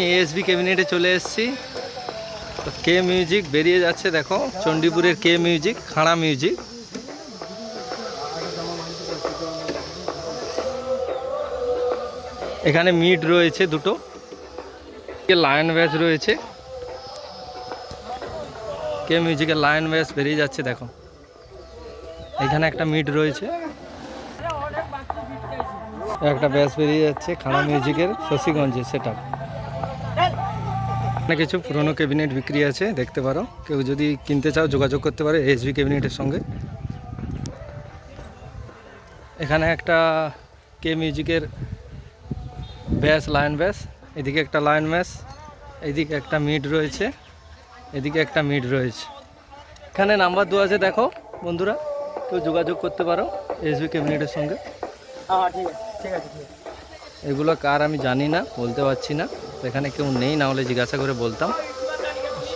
আমি এএসবি ক্যাবিনেটে চলে এসেছি। কে মিউজিক বেরিয়ে যাচ্ছে, দেখো, চণ্ডীপুরের কে মিউজিক খাড়া মিউজিক এখানে মিড রয়েছে দুটো। লায়ন ব্যাচ রয়েছে। কে মিউজিকের লায়ন ব্যাচ বেরিয়ে যাচ্ছে, দেখো। এখানে একটা মিড রয়েছে। একটা ব্যাচ বেরিয়ে যাচ্ছে, খাড়া মিউজিকের শশীগঞ্জে, সেটা। এখানে কিছু পুরনো ক্যাবিনেট বিক্রি আছে দেখতে পারো। কেউ যদি কিনতে চাও যোগাযোগ করতে পারো এসবি ক্যাবিনেটের সঙ্গে। এখানে একটা কে মিউজিকের ব্যাস লায়ন ব্যাস। এদিকে একটা লায়ন ব্যাস এদিকে একটা মিড রয়েছে এদিকে একটা মিড রয়েছে। এখানে নাম্বার দেওয়া আছে দেখো বন্ধুরা কেউ যোগাযোগ করতে পারো এসবি ক্যাবিনেটের সঙ্গে। হ্যাঁ ঠিক আছে ঠিক আছে ঠিক আছে। এগুলো কার আমি জানি না বলতে পারছি না। তো এখানে কেউ নেই না হলে জিজ্ঞাসা করে বলতাম।